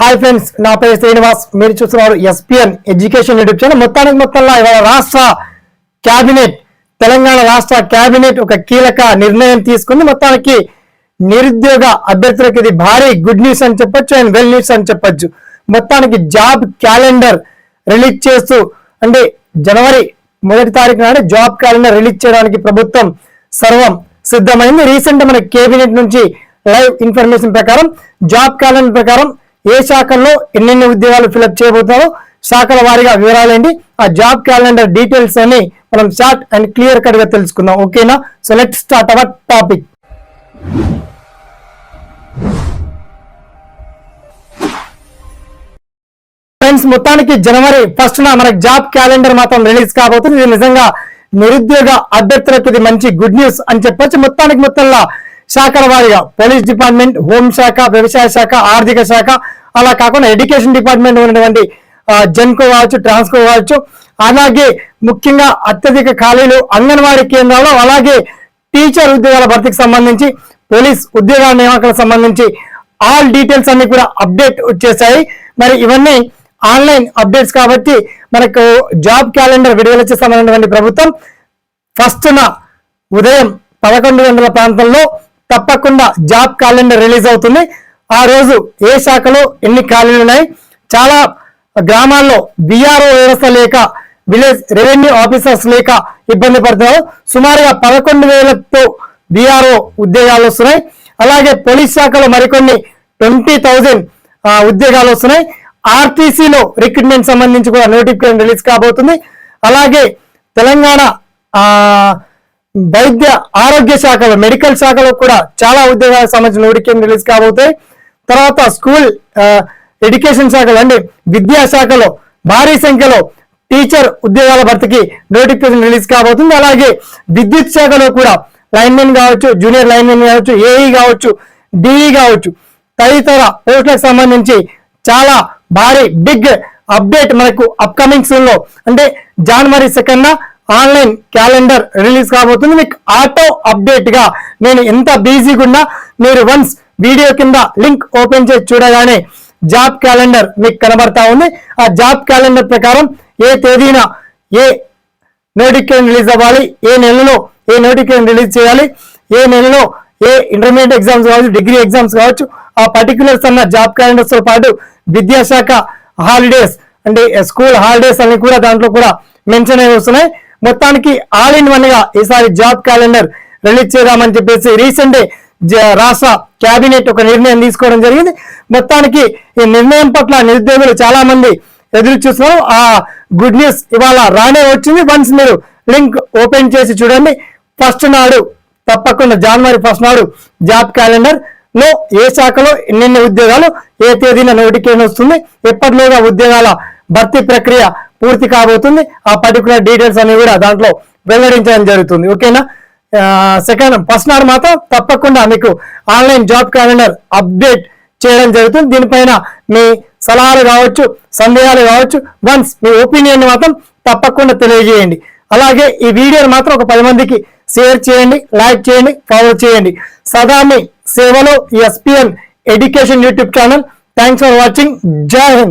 Hi friends నా పేరు శ్రీనివాస్. మీరు చూస్తున్నారు ఎస్పిఎన్ ఎడ్యుకేషన్ యూట్యూబ్ ఛానల్ మొత్తానికి మొత్తంలో ఇవాళ రాష్ట్ర కేబినెట్ తెలంగాణ రాష్ట్ర కేబినెట్ ఒక కీలక నిర్ణయం తీసుకుంది. మొత్తానికి నిరుద్యోగ అభ్యర్థులకు ఇది భారీ గుడ్ న్యూస్ అని చెప్పొచ్చు అండ్ వెల్ న్యూస్ అని చెప్పొచ్చు. మొత్తానికి జాబ్ క్యాలెండర్ రిలీజ్ చేస్తూ అంటే జనవరి మొదటి తారీఖు నాడు జాబ్ క్యాలెండర్ రిలీజ్ చేయడానికి ప్రభుత్వం సర్వం సిద్ధమైంది. రీసెంట్ మన కేబినెట్ నుంచి లైవ్ ఇన్ఫర్మేషన్ ప్రకారం జాబ్ క్యాలెండర్ ప్రకారం ఏ శాఖల్లో ఎన్నెన్ని ఉద్యోగాలు ఫిలప్ చేయబోతున్నారో శాఖల వారీగా వివరాలేంటి ఆ జాబ్ క్యాలెండర్ డీటెయిల్స్ అని మనం షార్ట్ అండ్ క్లియర్ కట్గా తెలుసుకుందాం. ఓకేనా? So let start our topic friends మొత్తానికి జనవరి ఫస్ట్ నా మనకి జాబ్ క్యాలెండర్ మాత్రం రిలీజ్ కాబోతుంది. ఇది నిజంగా నిరుద్యోగ అభ్యర్థులకు ఇది మంచి గుడ్ న్యూస్ అని చెప్పొచ్చు. మొత్తానికి మొత్తంలో శాఖల వారీగా పోలీస్ డిపార్ట్మెంట్ హోం శాఖ వ్యవసాయ శాఖ ఆర్థిక శాఖ అలా కాకుండా ఎడ్యుకేషన్ డిపార్ట్మెంట్ ఉన్నటువంటి జన్కో కావచ్చు ట్రాన్స్కో కావచ్చు అలాగే ముఖ్యంగా అత్యధిక ఖాళీలు అంగన్వాడీ కేంద్రాలు అలాగే టీచర్ ఉద్యోగాల భర్తీకి సంబంధించి పోలీస్ ఉద్యోగాల నియామకాలకు సంబంధించి ఆల్ డీటెయిల్స్ అన్ని కూడా అప్డేట్ వచ్చేసాయి. మరి ఇవన్నీ ఆన్లైన్ అప్డేట్స్ కాబట్టి మనకు జాబ్ క్యాలెండర్ విడుదల చేస్తామన్నటువంటి ప్రభుత్వం ఫస్ట్ ఉదయం పదకొండు గంటల ప్రాంతంలో తప్పకుండా జాబ్ క్యాలెండర్ రిలీజ్ అవుతుంది. ఆ రోజు ఏ శాఖలో ఎన్ని ఖాళీలు ఉన్నాయి? చాలా గ్రామాల్లో బీఆర్ఓ వ్యవస్థ లేక విలేజ్ రెవెన్యూ ఆఫీసర్స్ లేక ఇబ్బంది పడుతున్నారు. సుమారుగా పదకొండు వేలతో బీఆర్ఓ ఉద్యోగాలు వస్తున్నాయి. అలాగే పోలీస్ శాఖలో మరికొన్ని ట్వంటీ థౌజండ్ ఉద్యోగాలు వస్తున్నాయి. ఆర్టీసీలో రిక్రూట్మెంట్ సంబంధించి కూడా నోటిఫికేషన్ రిలీజ్ కాబోతుంది. అలాగే తెలంగాణ వైద్య ఆరోగ్య శాఖలో మెడికల్ శాఖలో కూడా చాలా ఉద్యోగాలకు సంబంధించిన నోటిఫికేషన్ రిలీజ్ కాబోతాయి తర్వాత స్కూల్ ఎడ్యుకేషన్ శాఖలో అంటే విద్యాశాఖలో భారీ సంఖ్యలో టీచర్ ఉద్యోగాల భర్తీకి నోటిఫికేషన్ రిలీజ్ కాబోతుంది. అలాగే విద్యుత్ శాఖలో కూడా లైన్మెన్ కావచ్చు జూనియర్ లైన్మెన్ కావచ్చు ఏఈ కావచ్చు డిఈ కావచ్చు తదితర పోస్టులకు సంబంధించి చాలా భారీ బిగ్ అప్డేట్ మనకు అప్కమింగ్ సూన్లో అంటే జనవరి సెకండ్ ఆన్లైన్ క్యాలెండర్ రిలీజ్ కాబోతుంది. మీకు ఆటో అప్డేట్గా నేను ఎంత బిజీగా ఉన్నా మీరు వన్స్ వీడియో కింద లింక్ ఓపెన్ చేసి చూడగానే జాబ్ క్యాలెండర్ మీకు కనబడతా ఉంది. ఆ జాబ్ క్యాలెండర్ ప్రకారం ఏ తేదీన ఏ నోటిఫికేషన్ రిలీజ్ అవ్వాలి ఏ నెలలో ఏ నోటిఫికేషన్ రిలీజ్ చేయాలి ఏ నెలలో ఏ ఇంటర్మీడియట్ ఎగ్జామ్స్ కావచ్చు డిగ్రీ ఎగ్జామ్స్ కావచ్చు ఆ పర్టికులర్స్ అన్న జాబ్ క్యాలెండర్స్తో పాటు విద్యాశాఖ హాలిడేస్ అంటే స్కూల్ హాలిడేస్ అన్ని కూడా దాంట్లో కూడా మెన్షన్ అయి వస్తున్నాయి. మొత్తానికి ఆల్ ఇన్ వన్గా ఈసారి జాబ్ క్యాలెండర్ రిలీజ్ చేద్దామని చెప్పేసి రీసెంట్ రాష్ట్ర కేబినెట్ ఒక నిర్ణయం తీసుకోవడం జరిగింది. మొత్తానికి ఈ నిర్ణయం పట్ల నిరుద్యోగులు చాలా మంది ఎదురు చూస్తున్నారు ఆ గుడ్ న్యూస్ ఇవాళ రానే వచ్చింది. వన్స్ మీరు లింక్ ఓపెన్ చేసి చూడండి. ఫస్ట్ నాడు తప్పకుండా జనవరి ఫస్ట్ నాడు జాబ్ క్యాలెండర్. లో ఏ శాఖలో ఎన్నెన్ని ఉద్యోగాలు ఏ తేదీన నోటికేషన్ వస్తుంది ఎప్పటిలోగా ఉద్యోగాల భర్తీ ప్రక్రియ పూర్తి కాబోతుంది ఆ పర్టికులర్ డీటెయిల్స్ అనేవి కూడా దాంట్లో వెల్లడించడం జరుగుతుంది. ఓకేనా? సెకండ్ ఫస్ట్ నాడు మాత్రం తప్పకుండా మీకు ఆన్లైన్ జాబ్ క్యాలెండర్ అప్డేట్ చేయడం జరుగుతుంది. దీనిపైన మీ సలహాలు కావచ్చు సందేహాలు కావచ్చు వన్స్ మీ ఒపీనియన్ మాత్రం తప్పకుండా తెలియజేయండి. అలాగే ఈ వీడియోని మాత్రం ఒక పది మందికి షేర్ చేయండి లైక్ చేయండి ఫార్వర్డ్ చేయండి. సదా మీ సేవలో SPN education YouTube channel. Thanks for watching జై హింద్.